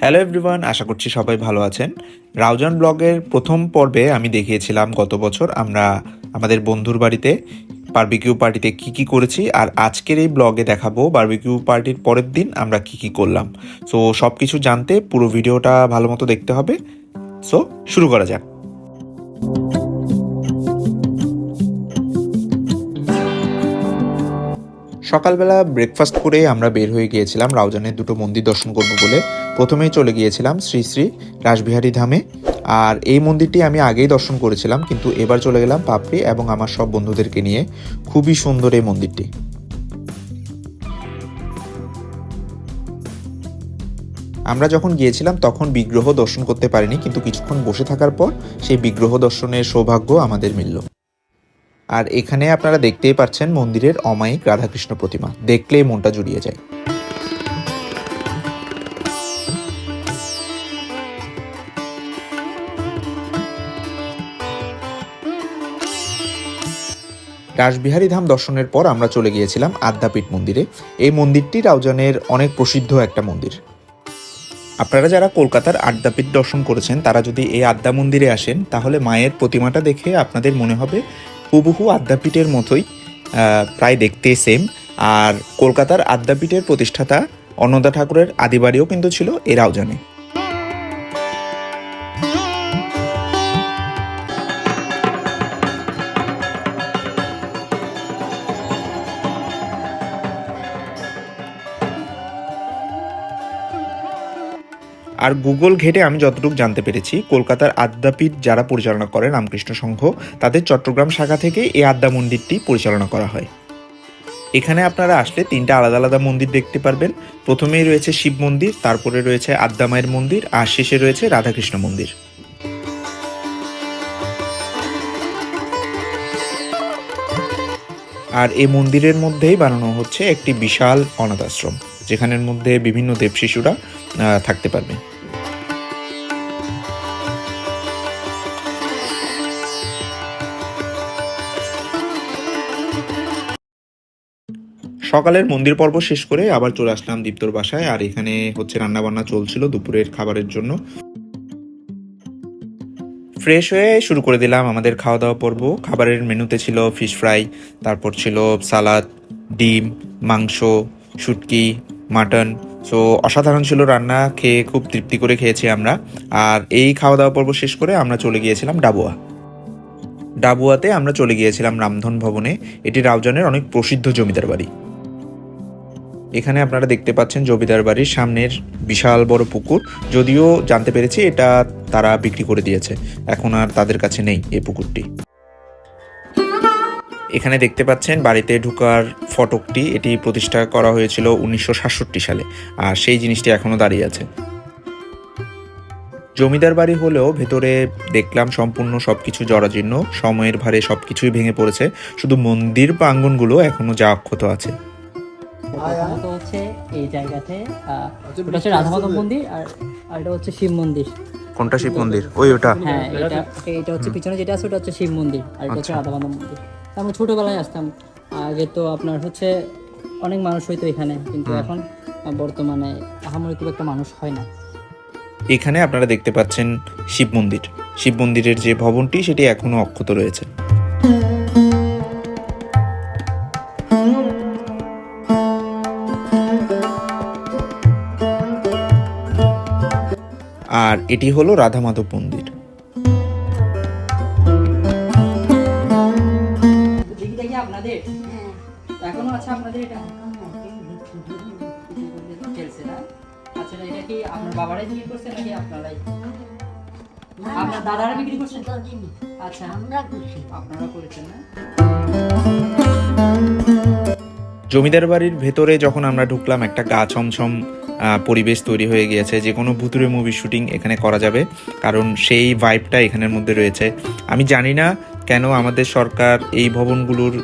Hello everyone আশা করছি সবাই ভালো আছেন। রাউজান ব্লগের প্রথম পর্বে আমি দেখিয়েছিলাম গত বছর আমরা আমাদের বন্ধুর বাড়িতে বারবিকিউ পার্টিতে কি কি করেছি আর আজকের এই ব্লগে দেখাবো বারবিকিউ পার্টির পরের দিন আমরা কি কি করলাম। সো সব কিছু জানতে পুরো ভিডিওটা ভালো মতো দেখতে হবে। সো শুরু করা যাক। সকালবেলা ব্রেকফাস্ট করে আমরা বের হয়ে গিয়েছিলাম রাউজানের দুটো মন্দির দর্শন করব বলে। প্রথমেই চলে গিয়েছিলাম শ্রী শ্রী রাসবিহারী ধামে। আর এই মন্দিরটি আমি আগেই দর্শন করেছিলাম, কিন্তু এবার চলে গেলাম পাপড়ি এবং আমার সব বন্ধুদেরকে নিয়ে। খুবই সুন্দর এই মন্দিরটি। আমরা যখন গিয়েছিলাম তখন বিগ্রহ দর্শন করতে পারিনি, কিন্তু কিছুক্ষণ বসে থাকার পর সেই বিগ্রহ দর্শনের সৌভাগ্য আমাদের মিলল। আর এখানে আপনারা দেখতেই পাচ্ছেন মন্দিরের অমায়িক রাধাকৃষ্ণ প্রতিমা। দেখলেই মনটা জুড়িয়ে যায়। রাসবিহারী ধাম দর্শনের পর আমরা চলে গিয়েছিলাম আদ্যাপীঠ মন্দিরে। এই মন্দিরটি রাউজানের অনেক প্রসিদ্ধ একটা মন্দির। আপনারা যারা কলকাতার আদ্যাপীঠ দর্শন করেছেন, তারা যদি এই আদ্যা মন্দিরে আসেন, তাহলে মায়ের প্রতিমাটা দেখে আপনাদের মনে হবে হুবহু আদ্যাপীঠের মতোই প্রায় দেখতে সেম আর কলকাতার আদ্যাপীঠের প্রতিষ্ঠাতা অন্নদা ঠাকুরের আদিবাড়িও কিন্তু ছিল, এরাও রাউজানে আর গুগল ঘেটে আমি যতটুকু জানতে পেরেছি, কলকাতার আদ্যাপীঠ যারা পরিচালনা করে রামকৃষ্ণ সংঘ, তাদের চট্টগ্রাম শাখা থেকে এই আদ্যা মন্দিরটি পরিচালনা করা হয়। এখানে আপনারা আসলে তিনটা আলাদা আলাদা মন্দির দেখতে পারবেন। প্রথমেই রয়েছে শিব মন্দির, তারপরে রয়েছে আদ্যা মায়ের মন্দির, আর শেষে রয়েছে রাধাকৃষ্ণ মন্দির। আর এই মন্দিরের মধ্যেই বানানো হচ্ছে একটি বিশাল অনাথ আশ্রম যেখানের মধ্যে বিভিন্ন দেব শিশুরা থাকতে পারবে। সকালের মন্দির পর্ব শেষ করে আবার চলে আসলাম দীপ্তর বাসায়, আর এখানে হচ্ছে রান্না বান্না চলছিল দুপুরের খাবারের জন্য। ফ্রেশ হয়ে শুরু করে দিলাম আমাদের খাওয়া দাওয়া পর্ব। খাবারের মেনুতে ছিল ফিশ ফ্রাই, তারপর ছিল সালাদ, ডিম, মাংস, শুটকি মাটন। সো অসাধারণ ছিল রান্না, খেয়ে খুব তৃপ্তি করে খেয়েছি আমরা। আর এই খাওয়া দাওয়া পর্ব শেষ করে আমরা চলে গিয়েছিলাম ডাবুয়া। ডাবুয়াতে আমরা চলে গিয়েছিলাম রামধন ভবনে। এটি রাউজানের অনেক প্রসিদ্ধ জমিদার বাড়ি। এখানে আপনারা দেখতে পাচ্ছেন জমিদার বাড়ির সামনের বিশাল বড় পুকুর। যদিও জানতে পেরেছি এটা তারা বিক্রি করে দিয়েছে। এখন আর তাদের কাছে নেই এই পুকুরটি। এখানে দেখতে পাচ্ছেন বাড়িতে ঢুকার ফটকটি। এটি প্রতিষ্ঠা করা হয়েছিল উনিশশো সাতষট্টি সালে আর সেই জিনিসটি এখনও দাঁড়িয়ে আছে। জমিদার বাড়ি হলেও ভেতরে দেখলাম সম্পূর্ণ সবকিছু জরাজীর্ণ সময়ের ভারে সবকিছুই ভেঙে পড়েছে শুধু মন্দির প্রাঙ্গনগুলো এখনও যা অক্ষত আছে। প্রথমত হচ্ছে এই জায়গাতে ওটা হচ্ছে রাধা মন্দির আর আর এটা হচ্ছে শিব মন্দির। কোনটা শিব মন্দির? ওই ওটা। হ্যাঁ এটা এটা হচ্ছে পিছনে যেটা আছে ওটা হচ্ছে শিব মন্দির আর এটা হচ্ছে রাধা মন্দির। তো আমরা ছোটবেলায় আসতাম। আগে তো আপনার হচ্ছে অনেক মানুষ হইতো এখানে কিন্তু এখন বর্তমানে আহামরি খুব একটা মানুষ হয় না। এখানে আপনারা দেখতে পাচ্ছেন শিব মন্দির। শিব মন্দিরের যে ভবনটি সেটি এখনও অক্ষত রয়েছে। আর এটি হলো রাধা মাধব মন্দির। আপনাদের? এখনও আছে আপনাদের এটা? চলছে না? আচ্ছা এটা কি আপনার বাবারাই বিক্রি করছে নাকি আপনারাই? আপনার দাদারা বিক্রি করছেন আচ্ছা আমরা খুশি আপনারা করেছেন না? জমিদার বাড়ির ভেতরে যখন আমরা ঢুকলাম একটা গা ছমছম পরিবেশ তৈরি হয়ে গিয়েছে। যে কোনো ভুতুরে মুভি শুটিং এখানে করা যাবে কারণ সেই ভাইবটা এখানের মধ্যে রয়েছে। আমি জানি না কেন আমাদের সরকার এই ভবনগুলোর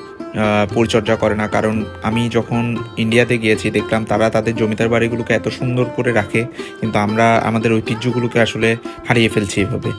পরিচর্যা করে না। কারণ আমি যখন ইন্ডিয়াতে গিয়েছি, দেখলাম তারা তাদের জমিদার বাড়িগুলোকে এত সুন্দর করে রাখে, কিন্তু আমরা আমাদের ঐতিহ্যগুলোকে আসলে হারিয়ে ফেলছি এভাবে।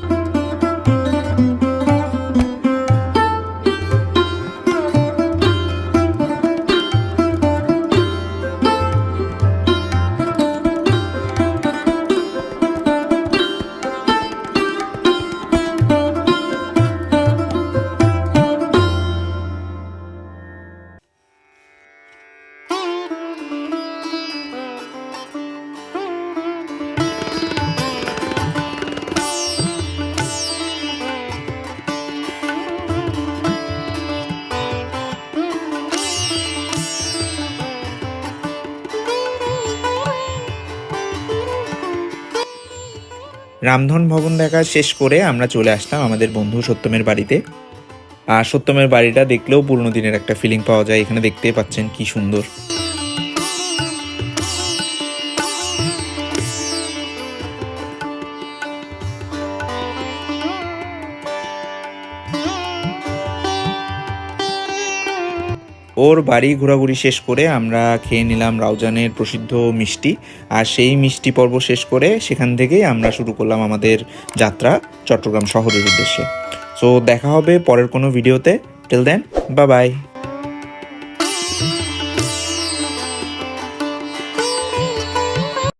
রামধন ভবন দেখা শেষ করে আমরা চলে আসলাম আমাদের বন্ধু সত্যমের বাড়িতে। আর সত্যমের বাড়িটা দেখলেও পুরনো দিনের একটা ফিলিং পাওয়া যায়, এখানে দেখতে পাচ্ছেন কি সুন্দর। ওর বাড়ি ঘোরাঘুরি শেষ করে আমরা খেয়ে নিলাম রাউজানের প্রসিদ্ধ মিষ্টি। আর সেই মিষ্টি পর্ব শেষ করে সেখান থেকেই আমরা শুরু করলাম আমাদের যাত্রা চট্টগ্রাম শহরের উদ্দেশ্যে। সো দেখা হবে পরের কোনো ভিডিওতে। টিল দেন বা বাই